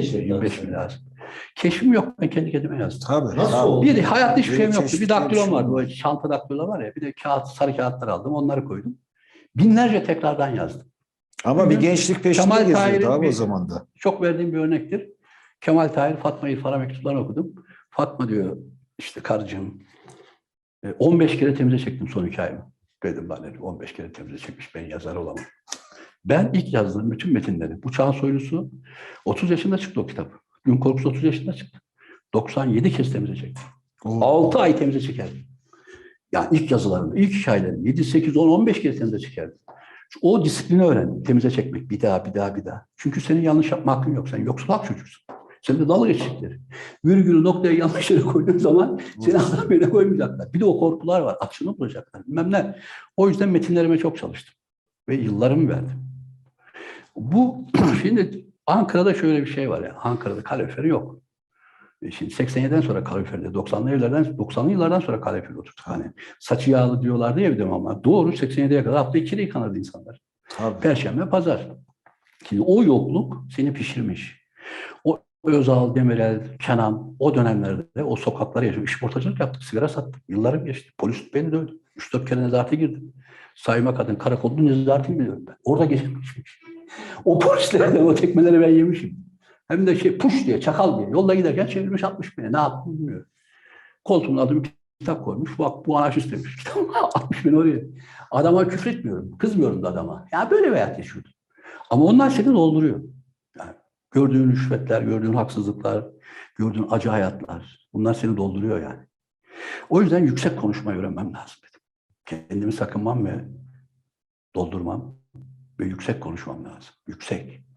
keşfettin? 25 bin lazım. Keşfim yok. Ben kendi kendime yazdım. Tabii. Nasıl tabii. oldu? Bir hayatta hiçbir şeyim yoktu. Bir daktilom şey vardı. yok. O çanta daktilo var ya. Bir de kağıt, sarı kağıtlar aldım. Onları koydum. Binlerce tekrardan yazdım. Ama bir gençlik peşinde Kemal geziyordu abi bir- o zaman da. Çok verdiğim bir örnektir. Kemal Tahir Fatma İrfan'a mektuplarını okudum. Fatma diyor işte karıcığım e, 15 kere temize çektim son hikayemi. Dedim ben dedim, 15 kere temize çekmiş ben yazar olamam. Ben ilk yazdığım bütün metinleri, bu çağın soylusu 30 yaşında çıktı o kitap. Gün korkusu 30 yaşında çıktı. 97 kez temize çektim. O- 6 ay temize çekerdim. Yani ilk yazılarımı, ilk hikayelerim 7, 8, 10, 15 kez temize çekerdim. O disiplini öğrendim. Temize çekmek. Bir daha, bir daha, bir daha. Çünkü senin yanlış yapma hakkın yok. Sen yoksul hak çocuksun. Sen de dalga geçecekleri. Virgülü noktaya yanlış yere koyduğun zaman seni adam yerine koymayacaklar. Bir de o korkular var. Açını bulacaklar. Bilmem ne. O yüzden metinlerime çok çalıştım. Ve yıllarımı verdim. Bu şimdi Ankara'da şöyle bir şey var ya. Ankara'da kaloriferi yok. E Şimdi 87'den sonra kaloriferde, 90'lı yıllardan 90'lı yıllardan sonra kalorifer oturttuk. Hani saçı yağlı diyorlardı ya bir de ama doğru 87'ye kadar hafta ikide yıkanırdı insanlar. Tabii. Perşembe, pazar. Şimdi o yokluk seni pişirmiş. O Özal, Demirel, Kenan o dönemlerde o sokakları yaşadım. İşportacılık yaptık, sigara sattık. Yıllarım geçti. Polis beni dövdü. Üç dört kere nezarete girdim. Sayma kadın karakolda nezaretini biliyorum ben. Orada geçirmişim. O polislerden o tekmeleri ben yemişim. Hem de şey puş diye, çakal diye. Yolda giderken çevirmiş atmış beni. Ne yaptım bilmiyorum. Koltuğumun bir kitap koymuş. Bak bu anarşist demiş. Kitap atmış beni oraya. Adama küfretmiyorum. Kızmıyorum da adama. Ya böyle bir hayat yaşıyordum. Ama onlar seni dolduruyor. Yani gördüğün rüşvetler, gördüğün haksızlıklar, gördüğün acı hayatlar. Bunlar seni dolduruyor yani. O yüzden yüksek konuşmayı öğrenmem lazım dedim. Kendimi sakınmam ve doldurmam ve yüksek konuşmam lazım. Yüksek.